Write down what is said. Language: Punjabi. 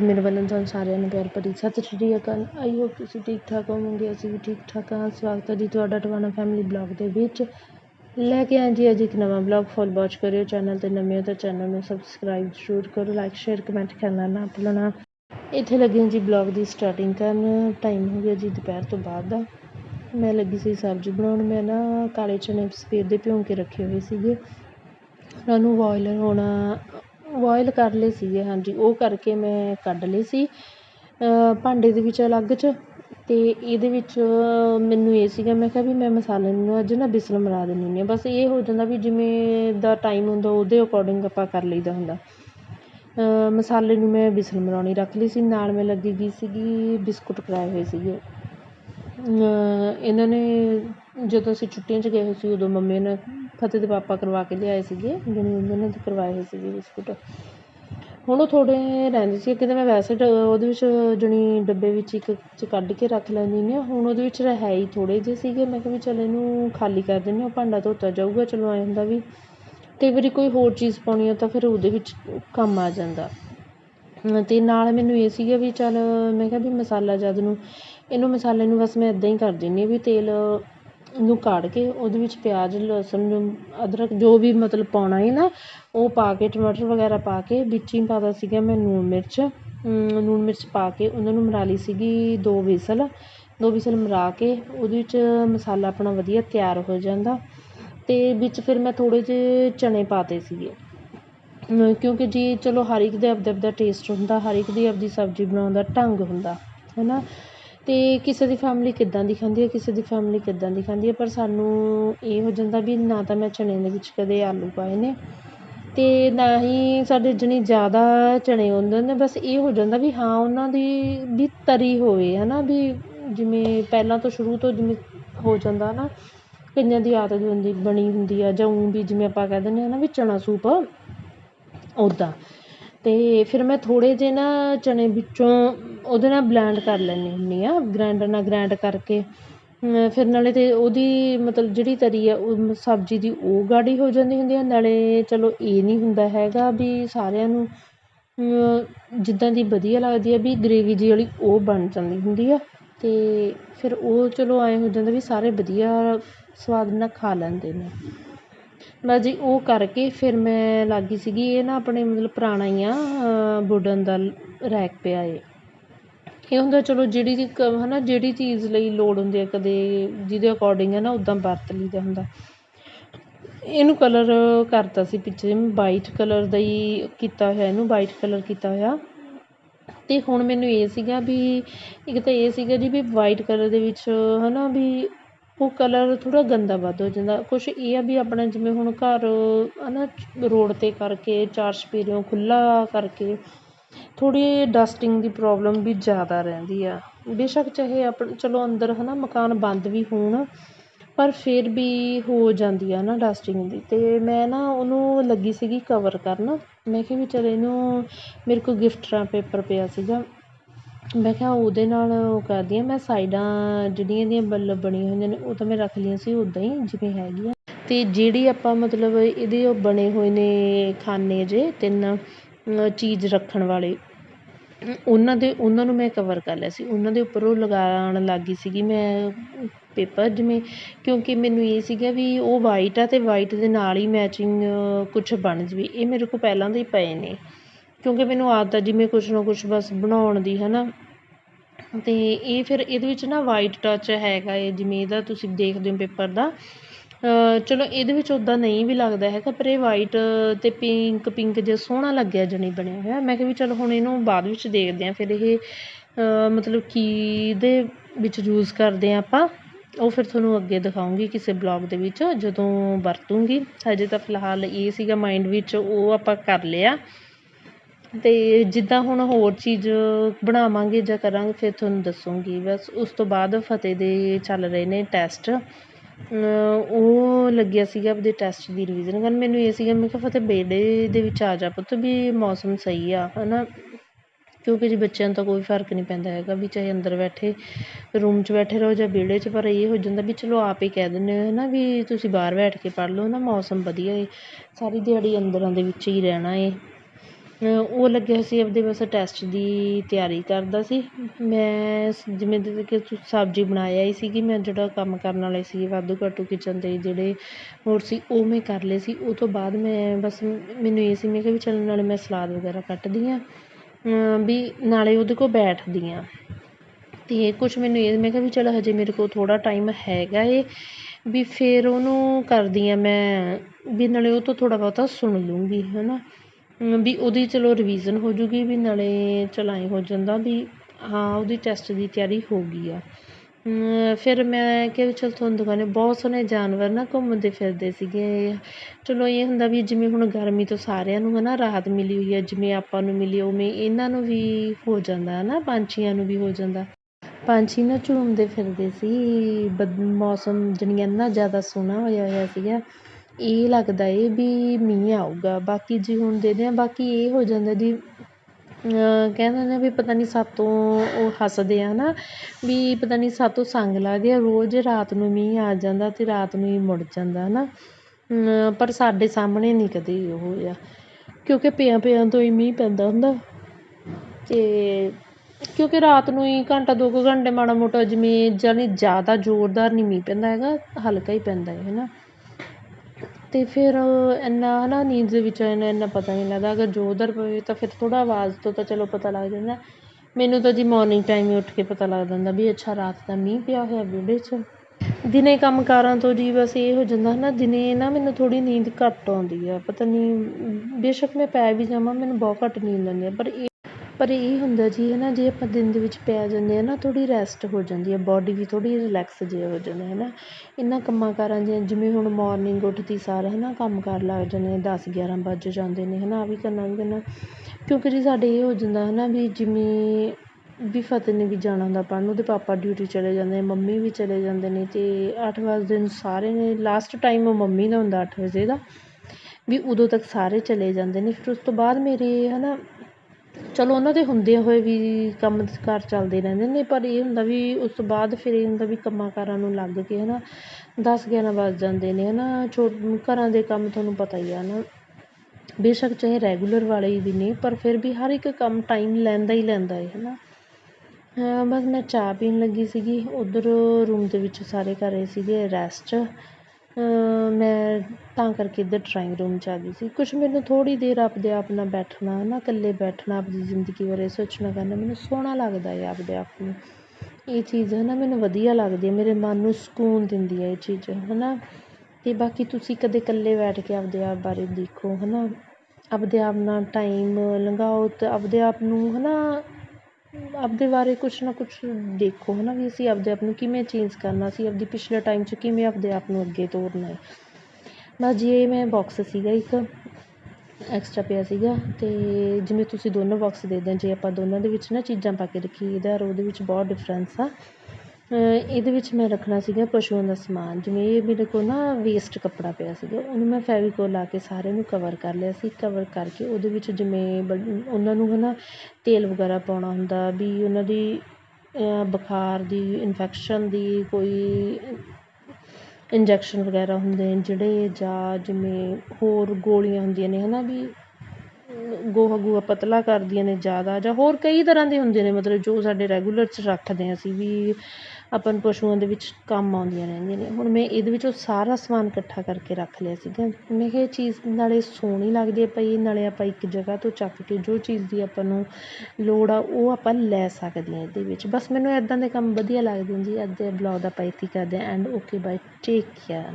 ਮੇਰੇ ਵੱਲੋਂ ਤੁਹਾਨੂੰ ਸਾਰਿਆਂ ਨੂੰ ਪਿਆਰ ਭਰੀ ਸਤਿ ਸ਼੍ਰੀ ਅਕਾਲ। ਆਈ ਹੋਪ ਤੁਸੀਂ ਠੀਕ ਠਾਕ ਹੋਵੋਗੇ, ਅਸੀਂ ਵੀ ਠੀਕ ਠਾਕ ਹਾਂ। ਸਵਾਗਤ ਹੈ ਜੀ ਤੁਹਾਡਾ ਟਵਾਣਾ ਫੈਮਿਲੀ ਬਲੌਗ ਦੇ ਵਿੱਚ ਲੈ ਕੇ ਆਏ ਜੀ। ਅੱਜ ਇੱਕ ਨਵਾਂ ਬਲੌਗ ਫੁੱਲ ਵਾਚ ਕਰਿਓ। ਚੈਨਲ ਤੇ ਨਵੇਂ ਹੋ ਤਾਂ ਚੈਨਲ ਨੂੰ ਸਬਸਕ੍ਰਾਈਬ ਜ਼ਰੂਰ ਕਰੋ। ਲਾਈਕ ਸ਼ੇਅਰ ਕਮੈਂਟ ਕਰਨਾ ਨਾ ਭੁੱਲਣਾ। ਇੱਥੇ ਲੱਗੇ ਜੀ ਬਲੌਗ ਦੀ ਸਟਾਰਟਿੰਗ ਕਰਨ। ਟਾਈਮ ਹੋ ਗਿਆ ਜੀ ਦੁਪਹਿਰ ਤੋਂ ਬਾਅਦ। ਦਾ ਮੈਂ ਲੱਗੀ ਸੀ ਸਬਜ਼ੀ ਬਣਾਉਣ। ਮੈਂ ਨਾ ਕਾਲੇ ਚਨੇ ਸਵੇਰ ਦੇ ਭਿਉਂ ਕੇ ਰੱਖੇ ਹੋਏ ਸੀਗੇ। ਉਹਨਾਂ ਨੂੰ ਬੋਇਲ ਹੋਣਾ ਬੋਇਲ ਕਰ ਲਏ ਸੀਗੇ, ਹਾਂਜੀ, ਉਹ ਕਰਕੇ ਮੈਂ ਕੱਢ ਲਏ ਸੀ। ਭਾਂਡੇ ਦੇ ਵਿੱਚ ਅਲੱਗ 'ਚ ਅਤੇ ਇਹਦੇ ਵਿੱਚ ਮੈਨੂੰ ਇਹ ਸੀਗਾ, ਮੈਂ ਕਿਹਾ ਵੀ ਮੈਂ ਮਸਾਲੇ ਨੂੰ ਅੱਜ ਨਾ ਬਿਸਲ ਮਰਾ ਦਿੰਦੀ ਹੁੰਦੀ ਹਾਂ। ਬਸ ਇਹ ਹੋ ਜਾਂਦਾ ਵੀ ਜਿਵੇਂ ਦਾ ਟਾਈਮ ਹੁੰਦਾ, ਉਹਦੇ ਅਕੋਰਡਿੰਗ ਆਪਾਂ ਕਰ ਲਈਦਾ ਹੁੰਦਾ। ਮਸਾਲੇ ਨੂੰ ਮੈਂ ਬਿਸਲ ਮਰਾਉਣੀ ਰੱਖ ਲਈ ਸੀ, ਨਾਲ ਮੈਂ ਲੱਗੀ ਗਈ ਸੀਗੀ ਬਿਸਕੁਟ ਕਰਾਏ ਹੋਏ ਸੀਗੇ। ਇਹਨਾਂ ਨੇ ਜਦੋਂ ਅਸੀਂ ਛੁੱਟੀਆਂ 'ਚ ਗਏ ਹੋਏ ਸੀ, ਉਦੋਂ ਮੰਮੀ ਨੇ ਫਤਿਹ ਦੇ ਪਾਪਾ ਕਰਵਾ ਕੇ ਲਿਆਏ ਸੀਗੇ ਜਾਣੀ ਉਹਨਾਂ ਨੇ ਕਰਵਾਏ ਹੋਏ ਸੀਗੇ ਬਿਸਕੁਟ। ਹੁਣ ਉਹ ਥੋੜ੍ਹੇ ਰਹਿੰਦੇ ਸੀ ਕਿਤੇ ਮੈਂ ਵੈਸੇ ਉਹਦੇ ਵਿੱਚ ਜਾਣੀ ਡੱਬੇ ਵਿੱਚ ਇੱਕ 'ਚ ਕੱਢ ਕੇ ਰੱਖ ਲੈਂਦੀ ਹੁੰਦੀ ਹਾਂ, ਹੁਣ ਉਹਦੇ ਵਿੱਚ ਹੈ ਹੀ ਥੋੜ੍ਹੇ ਜਿਹੇ ਸੀਗੇ, ਮੈਂ ਕਿਹਾ ਵੀ ਚੱਲ ਇਹਨੂੰ ਖਾਲੀ ਕਰ ਦਿੰਦੀ ਹਾਂ, ਭਾਂਡਾ ਧੋਤਾ ਜਾਊਗਾ, ਚਲੋ ਐਂ ਹੁੰਦਾ ਵੀ ਕਈ ਵਾਰੀ ਕੋਈ ਹੋਰ ਚੀਜ਼ ਪਾਉਣੀ ਆ ਤਾਂ ਫਿਰ ਉਹਦੇ ਵਿੱਚ ਕੰਮ ਆ ਜਾਂਦਾ। ਅਤੇ ਨਾਲ ਮੈਨੂੰ ਇਹ ਸੀਗਾ ਵੀ ਚੱਲ ਮੈਂ ਕਿਹਾ ਵੀ ਮਸਾਲਾ ਜਦ ਨੂੰ, ਇਹਨੂੰ ਮਸਾਲੇ ਨੂੰ ਬਸ ਮੈਂ ਇੱਦਾਂ ਹੀ ਕਰ ਦਿੰਦੀ ਹਾਂ ਵੀ ਤੇਲ ਨੂੰ ਕਾੜ ਕੇ ਉਹਦੇ ਵਿੱਚ ਪਿਆਜ਼, ਲਸਣ ਅਦਰਕ, ਜੋ ਵੀ ਮਤਲਬ ਪਾਉਣਾ ਹੈ ਨਾ, ਉਹ ਪਾ ਕੇ, ਟਮਾਟਰ ਵਗੈਰਾ ਪਾ ਕੇ ਵਿੱਚ ਹੀ ਪਾ ਪਾਤਾ ਸੀਗਾ ਮੈਂ ਲੂਣ ਮਿਰਚ। ਲੂਣ ਮਿਰਚ ਪਾ ਕੇ ਉਹਨਾਂ ਨੂੰ ਮਰਾ ਲਈ ਸੀਗੀ ਦੋ ਵਿਸਲ। ਦੋ ਵਿਸਲ ਮਰਾ ਕੇ ਉਹਦੇ ਵਿੱਚ ਮਸਾਲਾ ਆਪਣਾ ਵਧੀਆ ਤਿਆਰ ਹੋ ਜਾਂਦਾ ਅਤੇ ਵਿੱਚ ਫਿਰ ਮੈਂ ਥੋੜ੍ਹੇ ਜਿਹੇ ਚਨੇ ਪਾਤੇ ਸੀਗੇ। ਕਿਉਂਕਿ ਜੀ ਚਲੋ ਹਰ ਇੱਕ ਦੇ ਆਪਦਾ ਆਪਦਾ ਟੇਸਟ ਹੁੰਦਾ, ਹਰ ਇੱਕ ਦੀ ਆਪਦੀ ਸਬਜ਼ੀ ਬਣਾਉਣ ਦਾ ਢੰਗ ਹੁੰਦਾ ਹੈ ਨਾ ਅਤੇ ਕਿਸੇ ਦੀ ਫੈਮਿਲੀ ਕਿੱਦਾਂ ਦੀ ਖਾਂਦੀ ਹੈ, ਕਿਸੇ ਦੀ ਫੈਮਿਲੀ ਕਿੱਦਾਂ ਦੀ ਖਾਂਦੀ ਹੈ, ਪਰ ਸਾਨੂੰ ਇਹ ਹੋ ਜਾਂਦਾ ਵੀ ਨਾ ਤਾਂ ਮੈਂ ਚਣਿਆਂ ਦੇ ਵਿੱਚ ਕਦੇ ਆਲੂ ਪਾਏ ਨੇ ਅਤੇ ਨਾ ਹੀ ਸਾਡੇ ਜਣੀ ਜ਼ਿਆਦਾ ਚਣੇ ਹੁੰਦੇ ਨੇ, ਬਸ ਇਹ ਹੋ ਜਾਂਦਾ ਵੀ ਹਾਂ, ਉਹਨਾਂ ਦੀ ਵੀ ਤਰੀ ਹੋਵੇ ਹੈ ਨਾ ਵੀ ਜਿਵੇਂ ਪਹਿਲਾਂ ਤੋਂ ਸ਼ੁਰੂ ਤੋਂ ਜਿਵੇਂ ਹੋ ਜਾਂਦਾ ਨਾ, ਕਈਆਂ ਦੀ ਆਦਤ ਹੁੰਦੀ, ਬਣੀ ਹੁੰਦੀ ਆ, ਜਾਂ ਊਂ ਵੀ ਜਿਵੇਂ ਆਪਾਂ ਕਹਿ ਦਿੰਦੇ ਹਾਂ ਨਾ ਵੀ ਚਨਾ ਸੂਪ ਉੱਦਾਂ ਅਤੇ ਫਿਰ ਮੈਂ ਥੋੜ੍ਹੇ ਜਿਹੇ ਨਾ ਚਨੇ ਵਿੱਚੋਂ ਉਹਦੇ ਨਾਲ ਬਲੈਂਡ ਕਰ ਲੈਂਦੀ ਹੁੰਦੀ ਹਾਂ ਗ੍ਰੈਂਡਰ ਨਾਲ ਗਰੈਂਡ ਕਰਕੇ। ਫਿਰ ਨਾਲੇ ਤਾਂ ਉਹਦੀ ਮਤਲਬ ਜਿਹੜੀ ਤਰੀ ਆ, ਉਹ ਸਬਜ਼ੀ ਦੀ ਉਹ ਗਾੜੀ ਹੋ ਜਾਂਦੀ ਹੁੰਦੀ ਆ। ਨਾਲੇ ਚਲੋ ਇਹ ਨਹੀਂ ਹੁੰਦਾ ਹੈਗਾ ਵੀ ਸਾਰਿਆਂ ਨੂੰ ਜਿੱਦਾਂ ਦੀ ਵਧੀਆ ਲੱਗਦੀ ਆ ਵੀ ਗਰੇਵੀ ਜਿਹੀ ਵਾਲੀ ਉਹ ਬਣ ਜਾਂਦੀ ਹੁੰਦੀ ਆ। ਅਤੇ ਫਿਰ ਉਹ ਚਲੋ ਐਂ ਹੋ ਜਾਂਦਾ ਵੀ ਸਾਰੇ ਵਧੀਆ ਸਵਾਦ ਨਾਲ ਖਾ ਲੈਂਦੇ ਨੇ। ਬਸ ਜੀ ਉਹ ਕਰਕੇ ਫਿਰ ਮੈਂ ਲੱਗ ਗਈ ਸੀਗੀ, ਇਹ ਨਾ ਆਪਣੇ ਮਤਲਬ ਪੁਰਾਣਾ ਹੀ ਆ ਵੁਡਨ ਦਾ ਰੈਕ ਪਿਆ ਏ ਇਹ ਹੁੰਦਾ ਚਲੋ ਜਿਹੜੀ ਕ ਹੈ ਨਾ ਜਿਹੜੀ ਚੀਜ਼ ਲਈ ਲੋੜ ਹੁੰਦੀ ਹੈ ਕਦੇ ਜਿਹਦੇ ਅਕੋਰਡਿੰਗ ਹੈ ਨਾ ਉੱਦਾਂ ਵਰਤ ਲਈਦਾ ਹੁੰਦਾ। ਇਹਨੂੰ ਕਲਰ ਕਰਤਾ ਸੀ ਪਿੱਛੇ ਵਾਈਟ ਕਲਰ ਦਾ ਹੀ ਕੀਤਾ ਹੋਇਆ, ਇਹਨੂੰ ਵਾਈਟ ਕਲਰ ਕੀਤਾ ਹੋਇਆ। ਅਤੇ ਹੁਣ ਮੈਨੂੰ ਇਹ ਸੀਗਾ ਵੀ, ਇੱਕ ਤਾਂ ਇਹ ਸੀਗਾ ਜੀ ਵੀ ਵਾਈਟ ਕਲਰ ਦੇ ਵਿੱਚ ਹੈ ਨਾ ਵੀ ਉਹ ਕਲਰ ਥੋੜ੍ਹਾ ਗੰਦਾ ਵੱਧ ਹੋ ਜਾਂਦਾ। ਕੁਛ ਇਹ ਆ ਵੀ ਆਪਣਾ ਜਿਵੇਂ ਹੁਣ ਘਰ ਹੈ ਨਾ ਰੋਡ 'ਤੇ ਕਰਕੇ, ਚਾਰ ਚੁਫੇਰਿਓਂ ਖੁੱਲ੍ਹਾ ਕਰਕੇ, ਥੋੜ੍ਹੀ ਡਸਟਿੰਗ ਦੀ ਪ੍ਰੋਬਲਮ ਵੀ ਜ਼ਿਆਦਾ ਰਹਿੰਦੀ ਆ। ਬੇਸ਼ੱਕ ਚਾਹੇ ਆਪਣਾ ਚਲੋ ਅੰਦਰ ਹੈ ਨਾ ਮਕਾਨ ਬੰਦ ਵੀ ਹੋਣ, ਪਰ ਫਿਰ ਵੀ ਹੋ ਜਾਂਦੀ ਆ ਨਾ ਡਸਟਿੰਗ ਦੀ। ਅਤੇ ਮੈਂ ਨਾ ਉਹਨੂੰ ਲੱਗੀ ਸੀਗੀ ਕਵਰ ਕਰਨ। ਮੈਂ ਕਿਹਾ ਵੀ ਚੱਲ ਇਹਨੂੰ, ਮੇਰੇ ਕੋਲ ਗਿਫਟ ਪੇਪਰ ਪਿਆ ਸੀਗਾ। ਮੈਂ ਕਿਹਾ ਉਹਦੇ ਨਾਲ ਉਹ ਕਰਦੀ ਹਾਂ ਮੈਂ ਸਾਈਡਾਂ ਜਿਹੜੀਆਂ ਇਹਦੀਆਂ ਬੱਲਬ ਬਣੀਆਂ ਹੋਈਆਂ ਨੇ, ਉਹ ਤਾਂ ਮੈਂ ਰੱਖ ਲਈਆਂ ਸੀ ਉੱਦਾਂ ਹੀ ਜਿਵੇਂ ਹੈਗੀਆਂ ਅਤੇ ਜਿਹੜੀ ਆਪਾਂ ਮਤਲਬ ਇਹਦੇ ਉਹ ਬਣੇ ਹੋਏ ਨੇ ਖਾਨੇ ਜੇ, ਤਿੰਨ ਚੀਜ਼ ਰੱਖਣ ਵਾਲੇ, ਉਹਨਾਂ ਦੇ, ਉਹਨਾਂ ਨੂੰ ਮੈਂ ਕਵਰ ਕਰ ਲਿਆ ਸੀ। ਉਹਨਾਂ ਦੇ ਉੱਪਰ ਉਹ ਲਗਾਉਣ ਲੱਗ ਗਈ ਸੀਗੀ ਮੈਂ ਪੇਪਰ ਜਿਵੇਂ, ਕਿਉਂਕਿ ਮੈਨੂੰ ਇਹ ਸੀਗਾ ਵੀ ਉਹ ਵਾਈਟ ਆ ਅਤੇ ਵਾਈਟ ਦੇ ਨਾਲ ਹੀ ਮੈਚਿੰਗ ਕੁਛ ਬਣ ਜਾਵੇ। ਇਹ ਮੇਰੇ ਕੋਲ ਪਹਿਲਾਂ ਦੇ ਹੀ ਪਏ ਨੇ। ਕਿਉਂਕਿ ਮੈਨੂੰ ਆਦਤ ਆ ਜਿਵੇਂ ਕੁਛ ਨਾ ਕੁਛ ਬਸ ਬਣਾਉਣ ਦੀ ਹੈ ਨਾ ਅਤੇ ਇਹ ਫਿਰ ਇਹਦੇ ਵਿੱਚ ਨਾ ਵਾਈਟ ਟੱਚ ਹੈਗਾ ਏ, ਜਿਵੇਂ ਇਹਦਾ ਤੁਸੀਂ ਦੇਖਦੇ ਹੋ ਪੇਪਰ ਦਾ। ਚਲੋ ਇਹਦੇ ਵਿੱਚ ਉੱਦਾਂ ਨਹੀਂ ਵੀ ਲੱਗਦਾ ਹੈਗਾ, ਪਰ ਇਹ ਵਾਈਟ ਅਤੇ ਪਿੰਕ ਪਿੰਕ ਜਿਹਾ ਸੋਹਣਾ ਲੱਗਿਆ ਜਣੀ ਬਣਿਆ ਹੋਇਆ। ਮੈਂ ਕਿਹਾ ਵੀ ਚਲੋ ਹੁਣ ਇਹਨੂੰ ਬਾਅਦ ਵਿੱਚ ਦੇਖਦੇ ਹਾਂ, ਫਿਰ ਇਹ ਮਤਲਬ ਕੀ ਦੇ ਵਿੱਚ ਯੂਜ਼ ਕਰਦੇ ਹਾਂ ਆਪਾਂ, ਉਹ ਫਿਰ ਤੁਹਾਨੂੰ ਅੱਗੇ ਦਿਖਾਉਂਗੀ ਕਿਸੇ ਬਲੌਗ ਦੇ ਵਿੱਚ, ਜਦੋਂ ਵਰਤੂੰਗੀ। ਹਜੇ ਤਾਂ ਫਿਲਹਾਲ ਇਹ ਸੀਗਾ ਮਾਈਂਡ ਵਿੱਚ, ਉਹ ਆਪਾਂ ਕਰ ਲਿਆ। ਅਤੇ ਜਿੱਦਾਂ ਹੁਣ ਹੋਰ ਚੀਜ਼ ਬਣਾਵਾਂਗੇ ਜਾਂ ਕਰਾਂਗੇ, ਫਿਰ ਤੁਹਾਨੂੰ ਦੱਸੂੰਗੀ। ਬਸ ਉਸ ਤੋਂ ਬਾਅਦ ਫਤਿਹ ਦੇ ਚੱਲ ਰਹੇ ਨੇ ਟੈਸਟ ਉਹ ਲੱਗਿਆ ਸੀਗਾ ਆਪਦੇ ਟੈਸਟ ਦੀ ਰਿਵੀਜ਼ਨ ਕਰਨ। ਮੈਨੂੰ ਇਹ ਸੀਗਾ, ਮੈਂ ਕਿਹਾ, ਫਤਿਹ ਵਿਹੜੇ ਦੇ ਵਿੱਚ ਆ ਜਾ ਪੁੱਤ ਵੀ ਮੌਸਮ ਸਹੀ ਆ। ਹੈ ਨਾ ਕਿਉਂਕਿ ਜੀ ਬੱਚਿਆਂ ਨੂੰ ਤਾਂ ਕੋਈ ਫ਼ਰਕ ਨਹੀਂ ਪੈਂਦਾ ਹੈਗਾ ਵੀ ਚਾਹੇ ਅੰਦਰ ਬੈਠੇ ਰੂਮ 'ਚ ਬੈਠੇ ਰਹੋ ਜਾਂ ਵਿਹੜੇ 'ਚ, ਪਰ ਇਹ ਹੋ ਜਾਂਦਾ ਵੀ ਚਲੋ ਆਪ ਹੀ ਕਹਿ ਦਿੰਦੇ ਹੈ ਨਾ ਵੀ ਤੁਸੀਂ ਬਾਹਰ ਬੈਠ ਕੇ ਪੜ੍ਹ ਲਓ ਨਾ ਮੌਸਮ ਵਧੀਆ ਏ। ਸਾਰੀ ਦਿਹਾੜੀ ਅੰਦਰਾਂ ਦੇ ਵਿੱਚ ਹੀ ਰਹਿਣਾ ਏ। ਉਹ ਲੱਗਿਆ ਸੀ, ਆਪਦੇ ਬਸ ਟੈਸਟ ਦੀ ਤਿਆਰੀ ਕਰਦਾ ਸੀ। ਮੈਂ ਸ- ਜਿਵੇਂ ਕਿ ਸਬਜ਼ੀ ਬਣਾਇਆ ਹੀ ਸੀਗੀ, ਮੈਂ ਜਿਹੜਾ ਕੰਮ ਕਰਨ ਵਾਲੇ ਸੀ ਵਾਧੂ ਘਾਟੂ ਕਿਚਨ ਦੇ ਜਿਹੜੇ ਹੋਰ ਸੀ, ਉਹ ਮੈਂ ਕਰ ਲਏ ਸੀ। ਉਹ ਤੋਂ ਬਾਅਦ ਮੈਂ ਬਸ ਮੈਨੂੰ ਇਹ ਸੀ, ਮੈਂ ਕਿਹਾ ਵੀ ਚੱਲ ਨਾਲੇ ਮੈਂ ਸਲਾਦ ਵਗੈਰਾ ਕੱਟਦੀ ਹਾਂ ਵੀ ਨਾਲੇ ਉਹਦੇ ਕੋਲ ਬੈਠਦੀ ਹਾਂ। ਅਤੇ ਕੁਛ ਮੈਨੂੰ ਇਹ, ਮੈਂ ਕਿਹਾ ਵੀ ਚਲ ਹਜੇ ਮੇਰੇ ਕੋਲ ਥੋੜ੍ਹਾ ਟਾਈਮ ਹੈਗਾ ਏ, ਵੀ ਫਿਰ ਉਹਨੂੰ ਕਰਦੀ ਹਾਂ ਮੈਂ, ਵੀ ਨਾਲੇ ਉਹ ਤੋਂ ਥੋੜ੍ਹਾ ਬਹੁਤਾ ਸੁਣ ਲੂੰਗੀ ਹੈ ਨਾ ਵੀ ਉਹਦੀ ਚਲੋ ਰਿਵੀਜ਼ਨ ਹੋ ਜੂਗੀ ਵੀ ਨਾਲੇ ਚਲ ਐਂ ਹੋ ਜਾਂਦਾ ਵੀ ਹਾਂ ਉਹਦੀ ਟੈਸਟ ਦੀ ਤਿਆਰੀ ਹੋ ਗਈ ਆ। ਫਿਰ ਮੈਂ ਕਿਹਾ ਵੀ ਚਲ ਤੁਹਾਨੂੰ ਦਿਖਾਉਂਦੇ ਬਹੁਤ ਸੋਹਣੇ ਜਾਨਵਰ ਨਾ ਘੁੰਮਦੇ ਫਿਰਦੇ ਸੀਗੇ। ਚਲੋ ਇਹ ਹੁੰਦਾ ਵੀ ਜਿਵੇਂ ਹੁਣ ਗਰਮੀ ਤੋਂ ਸਾਰਿਆਂ ਨੂੰ ਹੈ ਨਾ ਰਾਹਤ ਮਿਲੀ ਹੋਈ ਹੈ ਜਿਵੇਂ ਆਪਾਂ ਨੂੰ ਮਿਲੀ ਉਵੇਂ ਇਹਨਾਂ ਨੂੰ ਵੀ ਹੋ ਜਾਂਦਾ ਹੈ ਨਾ ਪੰਛੀਆਂ ਨੂੰ ਵੀ ਹੋ ਜਾਂਦਾ। ਪੰਛੀ ਨਾ ਝੂਮਦੇ ਫਿਰਦੇ ਸੀ। ਬਦ, ਮੌਸਮ ਜਾਣੀ ਇੰਨਾ ਜ਼ਿਆਦਾ ਸੋਹਣਾ ਹੋਇਆ ਹੋਇਆ ਸੀਗਾ। ਇਹ ਲੱਗਦਾ ਏ ਵੀ ਮੀਂਹ ਆਊਗਾ, ਬਾਕੀ ਜੇ ਹੁਣ ਦੇਖਦੇ ਹਾਂ, ਬਾਕੀ ਇਹ ਹੋ ਜਾਂਦਾ ਜੀ ਕਹਿੰਦੇ ਨੇ ਵੀ ਪਤਾ ਨਹੀਂ ਸਾਤੋਂ ਉਹ ਹੱਸਦੇ ਆ ਨਾ ਵੀ ਪਤਾ ਨਹੀਂ ਸਾਤੋਂ ਸੰਗ ਲੱਗਦੇ ਆ, ਰੋਜ਼ ਰਾਤ ਨੂੰ ਮੀਂਹ ਆ ਜਾਂਦਾ ਅਤੇ ਰਾਤ ਨੂੰ ਹੀ ਮੁੜ ਜਾਂਦਾ ਹੈ ਨਾ ਪਰ ਸਾਡੇ ਸਾਹਮਣੇ ਨਹੀਂ ਕਦੇ ਉਹ ਹੋਇਆ ਕਿਉਂਕਿ ਪਿਆਂ ਪਿਆਂ ਤੋਂ ਹੀ ਮੀਂਹ ਪੈਂਦਾ ਹੁੰਦਾ ਅਤੇ ਕਿਉਂਕਿ ਰਾਤ ਨੂੰ ਹੀ ਘੰਟਾ ਦੋ ਕੁ ਘੰਟੇ ਮਾੜਾ ਮੋਟਾ ਜਿਵੇਂ ਜਾਣੀ ਜ਼ਿਆਦਾ ਜ਼ੋਰਦਾਰ ਨਹੀਂ ਮੀਂਹ ਪੈਂਦਾ ਹੈਗਾ, ਹਲਕਾ ਹੀ ਪੈਂਦਾ ਹੈ ਨਾ ਅਤੇ ਫਿਰ ਇੰਨਾ ਹੈ ਨਾ ਨੀਂਦ ਦੇ ਵਿੱਚ ਇੰਨਾ ਇੰਨਾ ਪਤਾ ਨਹੀਂ ਲੱਗਦਾ। ਅਗਰ ਜ਼ੋਰਦਾਰ ਪਵੇ ਤਾਂ ਫਿਰ ਥੋੜ੍ਹਾ ਆਵਾਜ਼ ਤੋਂ ਤਾਂ ਚਲੋ ਪਤਾ ਲੱਗ ਜਾਂਦਾ। ਮੈਨੂੰ ਤਾਂ ਜੀ ਮੋਰਨਿੰਗ ਟਾਈਮ ਹੀ ਉੱਠ ਕੇ ਪਤਾ ਲੱਗ ਜਾਂਦਾ ਵੀ ਅੱਛਾ ਰਾਤ ਦਾ ਮੀਂਹ ਪਿਆ ਹੋਇਆ ਵਿਹੜੇ 'ਚ। ਦਿਨੇ ਕੰਮ ਕਾਰਾਂ ਤੋਂ ਜੀ ਬਸ ਇਹ ਹੋ ਜਾਂਦਾ ਹੈ ਨਾ ਦਿਨੇ ਨਾ ਮੈਨੂੰ ਥੋੜ੍ਹੀ ਨੀਂਦ ਘੱਟ ਆਉਂਦੀ ਆ। ਪਤਾ ਨਹੀਂ, ਬੇਸ਼ੱਕ ਮੈਂ ਪੈ ਵੀ ਜਾਵਾਂ, ਮੈਨੂੰ ਬਹੁਤ ਘੱਟ ਨੀਂਦ ਆਉਂਦੀ ਆ, ਪਰ ਇਹ ਪਰ ਇਹ ਹੁੰਦਾ ਜੀ ਹੈ ਨਾ ਜੇ ਆਪਾਂ ਦਿਨ ਦੇ ਵਿੱਚ ਪੈ ਜਾਂਦੇ ਹਾਂ ਨਾ, ਥੋੜ੍ਹੀ ਰੈਸਟ ਹੋ ਜਾਂਦੀ ਹੈ ਬੋਡੀ ਵੀ ਥੋੜ੍ਹੀ ਰਿਲੈਕਸ ਜਿਹਾ ਹੋ ਜਾਂਦਾ ਹੈ ਨਾ। ਇਹਨਾਂ ਕੰਮਾਂ ਕਾਰਾਂ ਦੀਆਂ, ਜਿਵੇਂ ਹੁਣ ਮੋਰਨਿੰਗ ਉੱਠਦੀ ਸਾਰ, ਹੈ ਨਾ, ਕੰਮ ਕਾਰ ਲੱਗ ਜਾਂਦੇ ਨੇ, ਦਸ ਗਿਆਰਾਂ ਵੱਜ ਜਾਂਦੇ ਨੇ, ਹੈ ਨਾ, ਆਹ ਵੀ ਕਰਨਾ, ਆਹ ਵੀ ਕਰਨਾ। ਕਿਉਂਕਿ ਜੀ ਸਾਡੇ ਇਹ ਹੋ ਜਾਂਦਾ ਹੈ ਨਾ ਵੀ ਜਿਵੇਂ ਵੀ ਫਤਿਹ ਨੇ ਵੀ ਜਾਣਾ ਹੁੰਦਾ ਪੜ੍ਹਨ ਉਹਦੇ ਪਾਪਾ ਡਿਊਟੀ ਚਲੇ ਜਾਂਦੇ ਮੰਮੀ ਵੀ ਚਲੇ ਜਾਂਦੇ ਨੇ ਅਤੇ ਅੱਠ ਵਜੇ ਨੂੰ ਸਾਰੇ ਨੇ ਲਾਸਟ ਟਾਈਮ ਮੰਮੀ ਦਾ ਹੁੰਦਾ ਅੱਠ ਵਜੇ ਦਾ, ਵੀ ਉਦੋਂ ਤੱਕ ਸਾਰੇ ਚਲੇ ਜਾਂਦੇ ਨੇ। ਫਿਰ ਉਸ ਤੋਂ ਬਾਅਦ ਮੇਰੇ, ਹੈ ਨਾ ਚਲੋ, ਉਹਨਾਂ ਦੇ ਹੁੰਦਿਆਂ ਹੋਏ ਵੀ ਕੰਮ ਕਾਰ ਚੱਲਦੇ ਰਹਿੰਦੇ ਨੇ, ਪਰ ਇਹ ਹੁੰਦਾ ਵੀ ਉਸ ਤੋਂ ਬਾਅਦ ਫਿਰ ਇਹ ਹੁੰਦਾ ਵੀ ਕੰਮਾਂ ਕਾਰਾਂ ਨੂੰ ਲੱਗ ਕੇ ਹੈ ਨਾ ਦਸ ਗਿਆਰਾਂ ਵੱਜ ਜਾਂਦੇ ਨੇ ਹੈ ਨਾ ਛੋ ਘਰਾਂ ਦੇ ਕੰਮ ਤੁਹਾਨੂੰ ਪਤਾ ਹੀ ਆ ਹੈ ਨਾ ਬੇਸ਼ੱਕ ਚਾਹੇ ਰੈਗੂਲਰ ਵਾਲੇ ਵੀ ਨੇ, ਪਰ ਫਿਰ ਵੀ ਹਰ ਇੱਕ ਕੰਮ ਟਾਈਮ ਲੈਂਦਾ ਹੀ ਲੈਂਦਾ ਹੈ ਹੈ ਨਾ ਬਸ ਮੈਂ ਚਾਹ ਪੀਣ ਲੱਗੀ ਸੀਗੀ, ਉੱਧਰ ਰੂਮ ਦੇ ਵਿੱਚ ਸਾਰੇ ਕਰ ਰਹੇ ਸੀਗੇ ਰੈਸਟ ਮੈਂ ਤਾਂ ਕਰਕੇ ਇੱਧਰ ਡਰਾਇੰਗ ਰੂਮ 'ਚ ਆ ਗਈ ਸੀ। ਕੁਛ ਮੈਨੂੰ ਥੋੜ੍ਹੀ ਦੇਰ ਆਪਦੇ ਆਪ ਨਾਲ ਬੈਠਣਾ ਹੈ ਨਾ ਇਕੱਲੇ ਬੈਠਣਾ ਆਪਣੀ ਜ਼ਿੰਦਗੀ ਬਾਰੇ ਸੋਚਣਾ ਕਰਨਾ, ਮੈਨੂੰ ਸੋਹਣਾ ਲੱਗਦਾ ਹੈ ਆਪਦੇ ਆਪ ਨੂੰ। ਇਹ ਚੀਜ਼ ਹੈ ਨਾ, ਮੈਨੂੰ ਵਧੀਆ ਲੱਗਦੀ ਹੈ, ਮੇਰੇ ਮਨ ਨੂੰ ਸਕੂਨ ਦਿੰਦੀ ਹੈ ਇਹ ਚੀਜ਼, ਹੈ ਨਾ? ਅਤੇ ਬਾਕੀ ਤੁਸੀਂ ਕਦੇ ਇਕੱਲੇ ਬੈਠ ਕੇ ਆਪਦੇ ਆਪ ਬਾਰੇ ਦੇਖੋ, ਹੈ ਨਾ? ਆਪਦੇ ਆਪ ਨਾਲ ਟਾਈਮ ਲੰਘਾਓ ਅਤੇ ਆਪਦੇ ਆਪ ਨੂੰ, ਹੈ ਨਾ? ਆਪਦੇ ਬਾਰੇ ਕੁਛ ਨਾ ਕੁਛ ਦੇਖੋ ਹੈ ਨਾ ਵੀ ਅਸੀਂ ਆਪਦੇ ਆਪ ਨੂੰ ਕਿਵੇਂ ਚੇਂਜ ਕਰਨਾ ਸੀ ਆਪਦੀ ਪਿਛਲੇ ਟਾਈਮ 'ਚ ਕਿਵੇਂ ਆਪਦੇ ਆਪ ਨੂੰ ਅੱਗੇ ਤੋਰਨਾ ਹੈ। ਬਸ ਜੀ, ਇਹ ਮੈਂ ਬੋਕਸ ਸੀਗਾ ਇੱਕ ਐਕਸਟਰਾ ਪਿਆ ਸੀਗਾ ਅਤੇ ਜਿਵੇਂ ਤੁਸੀਂ ਦੋਨੋਂ ਬਾਕਸ ਦੇਖਦੇ ਜੇ ਆਪਾਂ ਦੋਨਾਂ ਦੇ ਵਿੱਚ ਨਾ ਚੀਜ਼ਾਂ ਪਾ ਕੇ ਰੱਖੀਏ, ਇਹਦਾ ਔਰ ਉਹਦੇ ਵਿੱਚ ਬਹੁਤ ਡਿਫਰੈਂਸ ਆ। ਇਹਦੇ ਵਿੱਚ ਮੈਂ ਰੱਖਣਾ ਸੀਗਾ ਪਸ਼ੂਆਂ ਦਾ ਸਮਾਨ, ਜਿਵੇਂ ਇਹ ਮੇਰੇ ਕੋਲ ਨਾ ਵੇਸਟ ਕੱਪੜਾ ਪਿਆ ਸੀਗਾ, ਉਹਨੂੰ ਮੈਂ ਫੈਵੀਕੋਲ ਲਾ ਕੇ ਸਾਰੇ ਨੂੰ ਕਵਰ ਕਰ ਲਿਆ ਸੀ ਕਵਰ ਕਰਕੇ ਉਹਦੇ ਵਿੱਚ ਜਿਵੇਂ ਬ ਉਹਨਾਂ ਨੂੰ ਹੈ ਨਾ ਤੇਲ ਵਗੈਰਾ ਪਾਉਣਾ ਹੁੰਦਾ ਵੀ ਉਹਨਾਂ ਦੀ ਬੁਖਾਰ ਦੀ ਇਨਫੈਕਸ਼ਨ ਦੀ ਕੋਈ ਇੰਜੈਕਸ਼ਨ ਵਗੈਰਾ ਹੁੰਦੇ ਜਿਹੜੇ ਜਾਂ ਜਿਵੇਂ ਹੋਰ ਗੋਲੀਆਂ ਹੁੰਦੀਆਂ ਨੇ ਹੈ ਨਾ ਵੀ ਗੋਹਾ ਗੂਹਾ ਪਤਲਾ ਕਰਦੀਆਂ ਨੇ ਜ਼ਿਆਦਾ ਜਾਂ ਹੋਰ ਕਈ ਤਰ੍ਹਾਂ ਦੇ ਹੁੰਦੇ ਨੇ ਮਤਲਬ ਜੋ ਸਾਡੇ ਰੈਗੂਲਰ 'ਚ ਰੱਖਦੇ ਹਾਂ ਅਸੀਂ ਵੀ ਆਪਾਂ ਨੂੰ ਪਸ਼ੂਆਂ ਦੇ ਵਿੱਚ ਕੰਮ ਆਉਂਦੀਆਂ ਰਹਿੰਦੀਆਂ ਨੇ। ਹੁਣ ਮੈਂ ਇਹਦੇ ਵਿੱਚੋਂ ਸਾਰਾ ਸਮਾਨ ਇਕੱਠਾ ਕਰਕੇ ਰੱਖ ਲਿਆ ਸੀਗਾ। ਮੈਂ ਕਿਹਾ ਇਹ ਚੀਜ਼ ਨਾਲੇ ਸੋਹਣੀ ਲੱਗਦੀ ਹੈ ਪਈ ਨਾਲੇ ਆਪਾਂ ਇੱਕ ਜਗ੍ਹਾ ਤੋਂ ਚੱਕ ਕੇ ਜੋ ਚੀਜ਼ ਦੀ ਆਪਾਂ ਨੂੰ ਲੋੜ ਆ, ਉਹ ਆਪਾਂ ਲੈ ਸਕਦੇ ਹਾਂ ਇਹਦੇ ਵਿੱਚ। ਬਸ ਮੈਨੂੰ ਇੱਦਾਂ ਦੇ ਕੰਮ ਵਧੀਆ ਲੱਗਦੇ ਨੇ ਜੀ। ਅੱਜ ਦੇ ਬਲੌਗ ਆਪਾਂ ਇੱਥੇ ਕਰਦੇ ਹਾਂ and okay bye take care